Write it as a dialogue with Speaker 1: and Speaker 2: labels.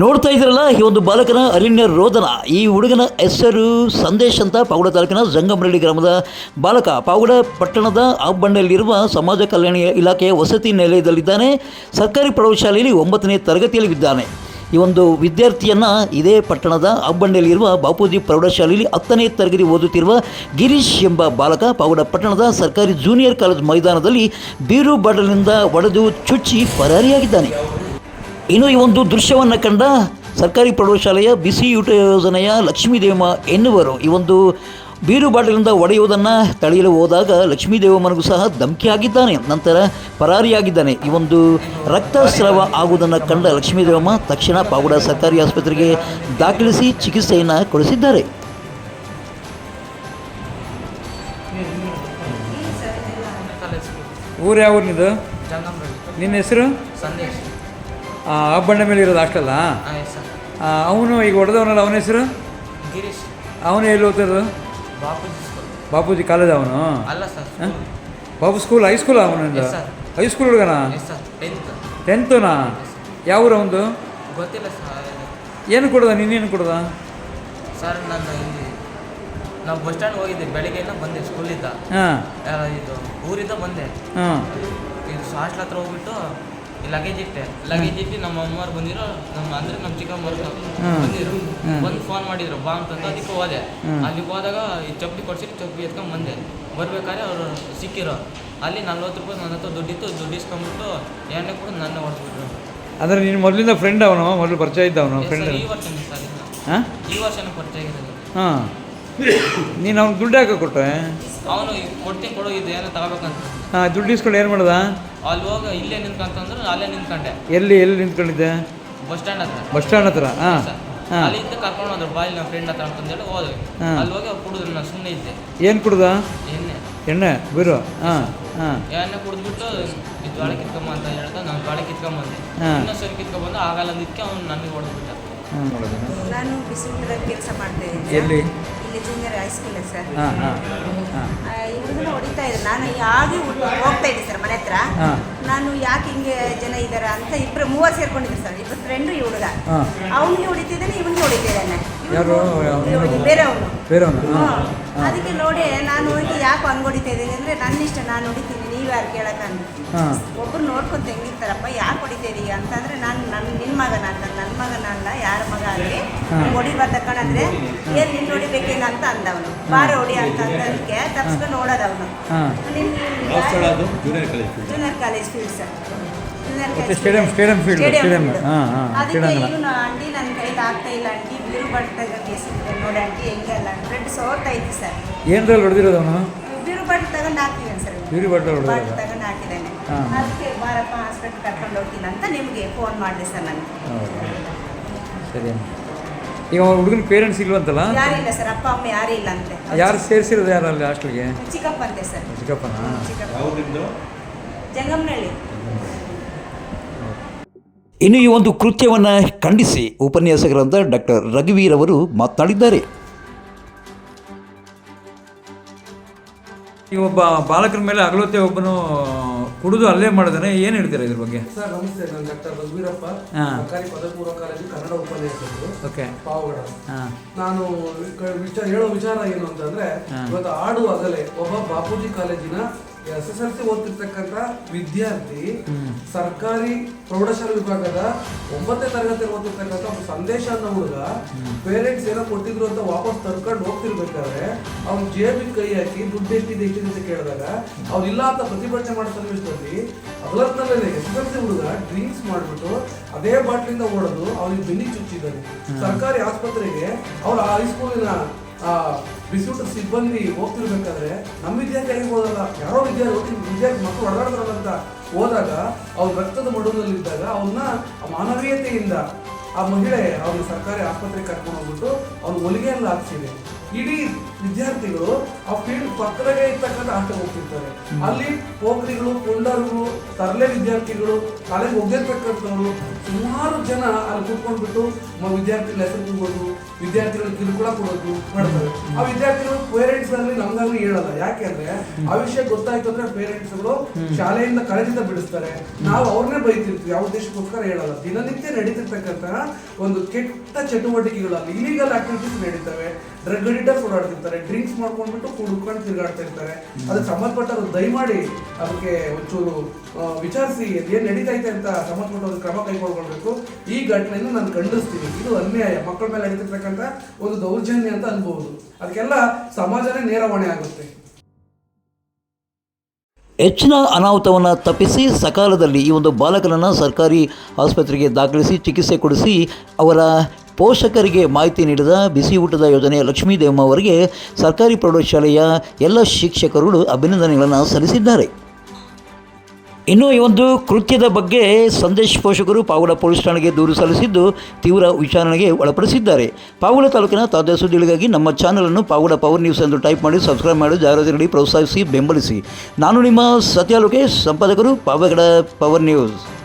Speaker 1: ನೋಡ್ತಾ ಇದ್ರಲ್ಲ ಈ ಒಂದು ಬಾಲಕನ ಅರಣ್ಯ ರೋದನ. ಈ ಹುಡುಗನ ಹೆಸರು ಸಂದೇಶ್ ಅಂತ ಪಾವಗಡ ತಾಲೂಕಿನ ಜಂಗಮರಳ್ಳಿ ಗ್ರಾಮದ ಬಾಲಕ. ಪಾವಗಡ ಪಟ್ಟಣದ ಆಬ್ಬಣ್ಣಲ್ಲಿರುವ ಸಮಾಜ ಕಲ್ಯಾಣ ಇಲಾಖೆಯ ವಸತಿ ನಿಲಯದಲ್ಲಿದ್ದಾನೆ. ಸರ್ಕಾರಿ ಪ್ರೌಢಶಾಲೆಯಲ್ಲಿ ಒಂಬತ್ತನೇ ತರಗತಿಯಲ್ಲಿ ಇದ್ದಾನೆ. ಈ ಒಂದು ವಿದ್ಯಾರ್ಥಿಯನ್ನು ಇದೇ ಪಟ್ಟಣದ ಅಬ್ಬಂಡೆಯಲ್ಲಿರುವ ಬಾಪೂಜಿ ಪ್ರೌಢಶಾಲೆಯಲ್ಲಿ ಹತ್ತನೇ ತರಗತಿ ಓದುತ್ತಿರುವ ಗಿರೀಶ್ ಎಂಬ ಬಾಲಕ ಪಾವಗಡ ಪಟ್ಟಣದ ಸರ್ಕಾರಿ ಜೂನಿಯರ್ ಕಾಲೇಜ್ ಮೈದಾನದಲ್ಲಿ ಬೀರು ಬಾಟಲಿನಿಂದ ಒಡೆದು ಚುಚ್ಚಿ ಪರಾರಿಯಾಗಿದ್ದಾನೆ. ಇನ್ನು ಈ ಒಂದು ದೃಶ್ಯವನ್ನು ಕಂಡ ಸರ್ಕಾರಿ ಪ್ರೌಢಶಾಲೆಯ ಬಿಸಿ ಯೂಟ ಯೋಜನೆಯ ಲಕ್ಷ್ಮೀದೇವಮ್ಮ ಎನ್ನುವರು. ಈ ಒಂದು ಬೀರು ಬಾಟಲಿಂದ ಒಡೆಯುವುದನ್ನು ತಡೆಯಲು ಹೋದಾಗ ಲಕ್ಷ್ಮೀದೇವಮ್ಮನಿಗೂ ಸಹ ಧಮಕಿ ಆಗಿದ್ದಾನೆ. ನಂತರ ಪರಾರಿಯಾಗಿದ್ದಾನೆ. ಈ ಒಂದು ರಕ್ತಸ್ರಾವ ಆಗುವುದನ್ನು ಕಂಡ ಲಕ್ಷ್ಮೀದೇವಮ್ಮ ತಕ್ಷಣ ಪಾಗುಡ ಸರ್ಕಾರಿ ಆಸ್ಪತ್ರೆಗೆ ದಾಖಲಿಸಿ ಚಿಕಿತ್ಸೆಯನ್ನು ಕೊಡಿಸಿದ್ದಾರೆ.
Speaker 2: ಊರು ಯಾವ ನಿನ್ನ ಹೆಸರು?
Speaker 3: ಸಂದೇಶ್
Speaker 2: ಹಬ್ಬಣ್ಣ ಮೇಲೆ ಇರೋದು
Speaker 3: ಅಷ್ಟಲ್ಲ? ಸರ್
Speaker 2: ಅವನು ಈಗ ಹೊಡೆದವನಲ್ಲ ಅವನ ಹೆಸರು?
Speaker 3: ಗಿರೀಶ್.
Speaker 2: ಅವನು ಎಲ್ಲಿ ಓದ್ತಿರೋದು?
Speaker 3: ಬಾಪೂಜಿ ಸ್ಕೂಲ್.
Speaker 2: ಬಾಪೂಜಿ ಕಾಲೇಜ್ ಅವನು?
Speaker 3: ಅಲ್ಲ sir?
Speaker 2: Babu school. High school ಅವನಿಂದ. ಹೈಸ್ಕೂಲ್ ಹುಡುಗನ? ಟೆಂತನಾ ಯಾವ ಊರ ಅವನದು?
Speaker 3: ಗೊತ್ತಿಲ್ಲ ಸರ್
Speaker 2: ಏನು ಕೊಡೋದ ನೀನೇನು ಕೊಡೋದ?
Speaker 3: ಸರ್ ನಾನು ಇಲ್ಲಿ ನಾವು ಬಸ್ ಸ್ಟ್ಯಾಂಡ್ ಹೋಗಿದ್ದೆ ಬೆಳಿಗ್ಗೆ ಬಂದೆ ಸ್ಕೂಲಿಂದ
Speaker 2: ಹಾಂ.
Speaker 3: ಇದು ಊರಿಂದ ಬಂದೆ.
Speaker 2: ಹಾಂ.
Speaker 3: ಇದು ಹಾಸ್ಟ್ಲ್ ಹತ್ರ ಹೋಗ್ಬಿಟ್ಟು ಲಗೇಜ್ ಇಟ್ಟೆ. ಲಗೇಜ್ ಇಟ್ಟು ನಮ್ಮ ಅಮ್ಮವ್ರು ಬಂದಿರೋ ನಮ್ಮ ಅಂದ್ರೆ ನಮ್ಮ ಚಿಕ್ಕಮ್ಮವ್ರು
Speaker 2: ಬಂದಿರು.
Speaker 3: ಬಂದು ಫೋನ್ ಮಾಡಿದ್ರು ಬಾ ಅಂತಂದು ಅದಕ್ಕೆ ಹೋದೆ.
Speaker 2: ಅಲ್ಲಿ
Speaker 3: ಅಲ್ಲಿಗೆ ಹೋದಾಗ ಈ ಚಪ್ಪಲಿ ಕೊಡ್ಸಿಟ್ಟು ಚಪ್ಪಲಿ ಎತ್ಕೊಂಡ್ ಬಂದೆ. ಬರ್ಬೇಕಾದ್ರೆ ಅವರು ಸಿಕ್ಕಿರೋ. ಅಲ್ಲಿ ನಲ್ವತ್ತು ರೂಪಾಯಿ ನನ್ನ ಹತ್ರ ದುಡ್ಡಿತ್ತು. ದುಡ್ಡು ಇಸ್ಕೊಂಡ್ಬಿಟ್ಟು ಎಣ್ಣೆ ಕೂಡ ನನ್ನ ಹೊಡೆದ್ಬಿಟ್ರು.
Speaker 2: ಅಂದ್ರೆ ನೀನು ಮೊದಲಿಂದ ಫ್ರೆಂಡ್ ಅವನು ಮೊದಲು ಪರಿಚಯ ಇದ್ದ ಅವನು ಫ್ರೆಂಡ್
Speaker 3: ಈ ವರ್ಷ ಈ ವರ್ಷನೂ ಪರಿಚಯ ಆಗಿರೋದು.
Speaker 2: ಹಾಂ. ನೀನು ಅವ್ನು ದುಡ್ಡು ಹಾಕಿ ಕೊಟ್ಟೆ?
Speaker 3: ಅವನು ಕೊಡ್ತೀನಿ ಕೊಡು ಇದು ಏನೋ ತಗೋಬೇಕಂತ.
Speaker 2: ಹಾಂ ದುಡ್ಡು ಇಸ್ಕೊಂಡು ಏನು ಮಾಡ್ದ?
Speaker 3: ಅಲ್ಲಿ ಹೋಗಿ ಇಲ್ಲೇ ನಿಂತ್ಕೊಂತಂದ್ರೆ ಅಲ್ಲೇ ನಿಂತ್ಕೊಂಡೆ.
Speaker 2: ಎಲ್ಲಿ ಎಲ್ಲಿ ನಿಂತ್ಕೊಂಡಿದ್ದೆ?
Speaker 3: ಬಸ್ ಸ್ಟ್ಯಾಂಡ್ ಹತ್ರ.
Speaker 2: ಬಸ್ ಸ್ಟ್ಯಾಂಡ್ ಹತ್ರ ಹಾಂ
Speaker 3: ಅಲ್ಲಿಂದ ಕರ್ಕೊಂಡು ಬಂದ್ರು ಬಾಯಿ ನಮ್ಮ ಫ್ರೆಂಡ್ ಹತ್ರ ಅಂತಂದೇಳಿ ಹೋದ್ವಿ. ಅಲ್ಲಿ ಹೋಗಿ ಅವ್ರು ಕುಡಿದ್ರು ನಾನು ಸುಮ್ಮನೆ ಇದ್ದೆ.
Speaker 2: ಏನು ಕುಡ್ದ?
Speaker 3: ಎಣ್ಣೆ.
Speaker 2: ಎಣ್ಣೆ ಬೀರು ಹಾಂ ಹಾಂ
Speaker 3: ಎಣ್ಣೆ ಕುಡಿದ್ಬಿಟ್ಟು ಇದು ಬಾಳೆ ಕಿತ್ಕೊಂಬ ಅಂತ ಹೇಳ್ತಾ ನಾನು ಬಾಳೆ ಕಿತ್ಕೊಂಬಂದೆ. ಇನ್ನೊಂದು ಸರಿ ಕಿತ್ಕೊಂಬಂದು ಆಗಲ್ಲ ಅಂದಿದ್ದಕ್ಕೆ ಅವ್ನು ನನಗೆ ಹೊಡೆದ್ಬಿಟ್ಟ.
Speaker 4: ನಾನು ಬಿಸಿಯೂಟದಲ್ಲಿ ಕೆಲಸ ಮಾಡ್ತೇನೆ
Speaker 2: ಎಲ್ಲಿ?
Speaker 4: ಇಲ್ಲಿ ಜೂನಿಯರ್ ಹೈಸ್ಕೂಲ್ ಸರ್
Speaker 2: ಹಾಂ ಹಾಂ. ಹಾಂ.
Speaker 4: ಇವ್ರನ್ನ ಹೊಡಿತಾ ಇದ್ರು. ನಾನು ಯಾವಾಗಲೂ ಹೋಗ್ತಾ ಇದ್ದೆ ಸರ್ ಮನೆ ಹತ್ರ.
Speaker 2: ಹಾ.
Speaker 4: ನಾನು ಯಾಕೆ ಹಿಂಗೆ ಜನ ಇದ್ದಾರೆ ಅಂತ ಇಬ್ಬರು ಮೂವರು ಸೇರ್ಕೊಂಡಿದ್ರು ಸರ್ ಇಬ್ಬರು ಫ್ರೆಂಡ್ ಈ ಹುಡುಗ.
Speaker 2: ಹಾಂ.
Speaker 4: ಅವನಿಗೆ ಹೊಡಿತಿದ್ದಾನೆ ಇವನಿಗೆ ಹೊಡಿತಿದ್ದಾನೆ.
Speaker 2: ಯಾರು?
Speaker 4: ಬೇರೆ ಅವನು
Speaker 2: ಬೇರೆಯವನು ಹಾಂ.
Speaker 4: ಅದಕ್ಕೆ ನೋಡಿ ನಾನು ಹೋಗಿ ಯಾಕೆ ಹಂಗೆ ಹೊಡಿತಾ ಇದ್ದೀನಿ ಅಂದರೆ ನನ್ನ ಇಷ್ಟ ನಾನು ಹೊಡಿತೀನಿ ನೀವು ಯಾರು
Speaker 2: ಒಬ್ಬರು
Speaker 4: ಒಬ್ರು ನೋಡ್ಕೊಂತ ಹೆಂಗಿರ್ತಾರಪ್ಪ ಯಾಕೆ ಹೊಡಿತಾ ಇದೀಯ ಅಂತಂದ್ರೆ ನಾನು ನನ್ನ ನಿನ್ನ ಮಗನ ಅಂತ ನನ್ನ ಮಗನ ಅಲ್ಲ ಯಾರ ಮಗ ಆಗಲಿ. ಹೊಡಿಬಾರ್ದ ಕಣಂದ್ರೆ ಏನು ನಿನ್ನ ಹೊಡಿಬೇಕೇನು ಅಂತ ಅಂದವನು. ಬಾರ ಹೊಡಿ ಅಂತ ಅಂದಕ್ಕೆ ತಪ್ಸ್ಕೊಂಡು ನೋಡೋದವನು
Speaker 2: ಹಾಂ.
Speaker 4: Junior college field sir junior
Speaker 2: ಮತ್ತೆ ಸ್ಟೇಡಿಯಂ ಸ್ಟೇಡಿಯಂ ಫೀಲ್ಡ್ ಸ್ಟೇಡಿಯಂ ಹಾಂ ಹಾಂ
Speaker 4: ಇವನು ಆಂಟಿ ನನ್ನ ಕೈಲಿ ಆಗ್ತಾ ಇಲ್ಲ ಆಂಟಿ. ಬಿರು ಬಟ್ಟದಾಗ ಬೇಸಿದ್ರೆ ನೋಡಿ ಆಂಟಿ ಹೆಂಗಲ್ಲ ಬ್ಲಡ್ ಸೋರ್ತಾ ಇದ್ದಿ ಸರ್.
Speaker 2: ಏನರಲ್ಲಿ ಹೊಡೆದಿರೋದು ಅವನು?
Speaker 4: ಬಿರು ಬಟ್ಟೆ ತಗೊಂಡು ಹಾಕಿದ್ದೇನೆ ಸರ್.
Speaker 2: ಬಿರು ಬಟ್ಟೆ ಹೊಡೆದಿರೋದು?
Speaker 4: ತಗೊಂಡು ಹಾಕಿದ್ದೇನೆ. ಅದಕ್ಕೆ ಬಾರಪ್ಪ ಹಾಸ್ಪಿಟ್ಲ್ ಕರ್ಕೊಂಡು ಹೋಗ್ತೀನಿ ಅಂತ ನಿಮಗೆ ಫೋನ್ ಮಾಡಿದೆ ಸರ್ ನಾನು.
Speaker 2: ಸರಿ. ಈಗ ಅವ್ರ ಹುಡುಗನ ಪೇರೆಂಟ್ಸ್ ಇಲ್ವಂತಲ್ಲ?
Speaker 4: ಯಾರಿಲ್ಲ ಸರ್ ಅಪ್ಪ ಅಮ್ಮ ಯಾರು ಇಲ್ಲ ಅಂತೆ.
Speaker 2: ಯಾರು ಸೇರಿಸಿರೋದು ಯಾರು ಅಲ್ಲಿ ಹಾಸ್ಟೆಲ್ಗೆ
Speaker 4: ಚಿಕ್ಕಪ್ಪ ಅಂತೆ ಸರ್.
Speaker 2: ಚಿಕ್ಕಪ್ಪನ?
Speaker 4: ಚಿಕ್ಕಪ್ಪ. ಜಂಗಮ್ನಳ್ಳಿ
Speaker 1: ಇನ್ನು ಈ ಒಂದು ಕೃತ್ಯವನ್ನು ಖಂಡಿಸಿ ಉಪನ್ಯಾಸಕರಾದ ಡಾಕ್ಟರ್ ರಘುವೀರ್ ಅವರು ಮಾತನಾಡಿದ್ದಾರೆ.
Speaker 2: ಈ ಒಬ್ಬ ಬಾಲಕರ ಮೇಲೆ ಅಗಲತೆ ಒಬ್ಬನು ಕುಡಿದು ಅಲ್ಲೇ ಮಾಡಿದಾನೆ. ಏನು ಹೇಳ್ತಾರೆ ಇದ್ರ ಬಗ್ಗೆ?
Speaker 5: ಸರ್ ನಮಸ್ತೆ. ನಾನು ಡಾಕ್ಟರ್ ರಘುವೀರಪ್ಪ.
Speaker 2: ಹಾ.
Speaker 5: ಸರ್ಕಾರಿ ಪದವಿ ಪೂರ್ವ ಕಾಲೇಜು ಕನ್ನಡ ಉಪನ್ಯಾಸಕರು.
Speaker 2: ಓಕೆ.
Speaker 5: ಪಾವಗಡ.
Speaker 2: ಹಾಂ.
Speaker 5: ನಾನು ಕ- ವಿಚಾರ ಹೇಳೋ ವಿಚಾರ ಏನು ಅಂತಂದ್ರೆ ಇವತ್ತು ಆಡುವಾಗಲೇ ಅಗಲೆ ಒಬ್ಬ ಬಾಪೂಜಿ ಕಾಲೇಜಿನ ಎಸ್ ಎಸ್ ಎಲ್ ಸಿ ಓದ್ತಿರ್ತಕ್ಕಂಥ ವಿದ್ಯಾರ್ಥಿ ಸರ್ಕಾರಿ ಪ್ರೌಢಶಾಲೆ ವಿಭಾಗದ ಒಂಬತ್ತನೇ ತರಗತಿ ಓದ್ತಿರ್ತಕ್ಕಂಥ ಒಬ್ಬ ಸಂದೇಶ ಅನ್ನೋ ಹುಡುಗ ಪೇರೆಂಟ್ಸ್ ಏನೋ ಕೊಟ್ಟಿದ್ರು ಅಂತ ವಾಪಸ್ ತರ್ಕೊಂಡು ಹೋಗ್ತಿರ್ಬೇಕಾದ್ರೆ ಅವ್ನ ಜೇಬಿಗೆ ಕೈ ಹಾಕಿ ದುಡ್ಡು ಎಷ್ಟಿದೆ ಎಷ್ಟಿದೆ ಅಂತ ಕೇಳಿದಾಗ ಇಲ್ಲ ಅಂತ ಪ್ರತಿಭಟನೆ ಮಾಡೋ ಸನ್ನಿವೇಶದಲ್ಲಿ ಅದರಲ್ಲೇ ಎಸ್ ಎಸ್ ಎಲ್ ಸಿ ಹುಡುಗ ಡ್ರಿಂಕ್ಸ್ ಮಾಡ್ಬಿಟ್ಟು ಅದೇ ಬಾಟ್ಲಿಂದ ಓಡೋದು ಅವ್ನಿಗೆ ಬೆನ್ನಿ ಚುಚ್ಚಿದ್ದಾನೆ. ಸರ್ಕಾರಿ ಆಸ್ಪತ್ರೆಗೆ ಅವ್ರ ಹೈಸ್ಕೂಲಿನ ಬಿಸಿಯೂಟ ಸಿಬ್ಬಂದಿ ಹೋಗ್ತಿರ್ಬೇಕಾದ್ರೆ ನಮ್ಮ ವಿದ್ಯಾರ್ಥಿ ಹೋದಲ್ಲ ಯಾರೋ ವಿದ್ಯಾರ್ಥಿ ವಿದ್ಯಾರ್ಥಿ ಮಕ್ಕಳು ಹೊಡೆದಾಡ್ತಾರಲ್ಲ ಹೋದಾಗ, ಅವ್ರ ರಕ್ತದ ಮಡುವಿನಲ್ಲಿದ್ದಾಗ ಅವನ್ನ ಮಾನವೀಯತೆಯಿಂದ ಆ ಮಹಿಳೆ ಅವ್ರನ್ನ ಸರ್ಕಾರಿ ಆಸ್ಪತ್ರೆಗೆ ಕರ್ಕೊಂಡು ಹೋಗ್ಬಿಟ್ಟು ಅವ್ನ ಹೊಲಿಗೆಯನ್ನು ಹಾಕ್ಸಿದೆ. ಇಡೀ ವಿದ್ಯಾರ್ಥಿಗಳು ಆ ಫೀಲ್ಡ್ ಪಕ್ಕದಾಗೆ ಇರ್ತಕ್ಕಂಥ ಆಟ ಹೋಗ್ತಿರ್ತಾರೆ. ಅಲ್ಲಿ ಪೋಖ್ರಿಗಳು ಪುಂಡರುಗಳು ತರಲೆ ವಿದ್ಯಾರ್ಥಿಗಳು ಕಾಲೇಜ್ ಹೋಗಿರ್ತಕ್ಕಂಥವ್ರು ಸುಮಾರು ಜನ ಅಲ್ಲಿ ಕೂತ್ಕೊಂಡ್ಬಿಟ್ಟು ವಿದ್ಯಾರ್ಥಿಗಳ ಹೆಸರು ಕೂಗೋದು ವಿದ್ಯಾರ್ಥಿಗಳ ಕಿರುಕುಳ ಕೊಡೋದು ಮಾಡ್ತಾರೆ. ಆ ವಿದ್ಯಾರ್ಥಿಗಳು ಪೇರೆಂಟ್ಸ್ ಅಲ್ಲಿ ನಮ್ಗಾಗ್ಲಿ ಹೇಳಲ್ಲ. ಯಾಕೆಂದ್ರೆ ಆ ವಿಷಯ ಗೊತ್ತಾಯ್ತು ಅಂದ್ರೆ ಪೇರೆಂಟ್ಸ್ಗಳು ಶಾಲೆಯಿಂದ ಕಳೆದಿಂದ ಬಿಡಿಸ್ತಾರೆ. ನಾವು ಅವ್ರನ್ನೇ ಬೈತಿರ್ತೀವಿ. ಯಾವ ಉದ್ದೇಶಕ್ಕೋಸ್ಕರ ಹೇಳಲ್ಲ. ದಿನನಿತ್ಯ ನಡೀತಿರ್ತಕ್ಕಂತಹ ಒಂದು ಕೆಟ್ಟ ಚಟುವಟಿಕೆಗಳಲ್ಲಿ ಇಲ್ಲಿಗಲ್ ಇಲಿಗಲ್ ಆಕ್ಟಿವಿಟೀಸ್ ನಡೀತವೆ. ಡ್ರಗ್ ಅಡಿಟರ್ಸ್ ಓಡಾಡ್ತಿರ್ತಾರೆ ಡ್ರಿಂಕ್ಸ್ ಮಾಡ್ಕೊಂಡ್ಬಿಟ್ಟು ಕುಡ್ಕೊಂಡು ತಿರುಗಾಡ್ತಾ ಇರ್ತಾರೆ. ಅದಕ್ಕೆ ಸಂಬಂಧಪಟ್ಟವರು ದಯಮಾಡಿ ಅದಕ್ಕೆ ಒಂಚೂರು ವಿಚಾರಿಸಿ ಏನ್ ನಡೀತೈತೆ ಅಂತ ಸಂಬಂಧಪಟ್ಟವ್ರು ಕ್ರಮ ಕೈಗೊಳ್ಕೊಳ್ಬೇಕು. ಈ ಘಟನೆಯನ್ನು ನಾನು ಖಂಡಿಸ್ತೀನಿ. ಇದು ಅನ್ಯಾಯ. ಮಕ್ಕಳ ಮೇಲೆ ನಡೀತಿರ್ತಕ್ಕಂಥ ಒಂದು ದೌರ್ಜನ್ಯ ಅಂತ ಅನ್ಬಹುದು ಅದಕ್ಕೆಲ್ಲ ಸಮಾಜನೇ ನೇರ ಆಗುತ್ತೆ.
Speaker 1: ಹೆಚ್ಚಿನ ಅನಾಹುತವನ್ನು ತಪ್ಪಿಸಿ ಸಕಾಲದಲ್ಲಿ ಈ ಒಂದು ಬಾಲಕನನ್ನು ಸರ್ಕಾರಿ ಆಸ್ಪತ್ರೆಗೆ ದಾಖಲಿಸಿ ಚಿಕಿತ್ಸೆ ಕೊಡಿಸಿ ಅವರ ಪೋಷಕರಿಗೆ ಮಾಹಿತಿ ನೀಡಿದ ಬಿಸಿ ಊಟದ ಯೋಜನೆಯ ಲಕ್ಷ್ಮೀದೇವಮ್ಮ ಅವರಿಗೆ ಸರ್ಕಾರಿ ಪ್ರೌಢಶಾಲೆಯ ಎಲ್ಲ ಶಿಕ್ಷಕರುಗಳು ಅಭಿನಂದನೆಗಳನ್ನು ಸಲ್ಲಿಸಿದ್ದಾರೆ. ಇನ್ನು ಈ ಒಂದು ಕೃತ್ಯದ ಬಗ್ಗೆ ಸಂದೇಶ್ ಪೋಷಕರು ಪಾವಗಡ ಪೊಲೀಸ್ ಠಾಣೆಗೆ ದೂರು ಸಲ್ಲಿಸಿದ್ದು ತೀವ್ರ ವಿಚಾರಣೆಗೆ ಒಳಪಡಿಸಿದ್ದಾರೆ. ಪಾವಗಡ ತಾಲೂಕಿನ ತಾಜಾ ಸುದ್ದಿಗಳಿಗಾಗಿ ನಮ್ಮ ಚಾನಲನ್ನು ಪಾವಗಡ ಪವರ್ ನ್ಯೂಸ್ ಎಂದು ಟೈಪ್ ಮಾಡಿ, ಸಬ್ಸ್ಕ್ರೈಬ್ ಮಾಡಿ ನೀಡಿ ಪ್ರೋತ್ಸಾಹಿಸಿ, ಬೆಂಬಲಿಸಿ. ನಾನು ನಿಮ್ಮ ಸತ್ಯ ಲೋಕೇಶ್, ಸಂಪಾದಕರು ಪಾವಗಡ ಪವರ್ ನ್ಯೂಸ್.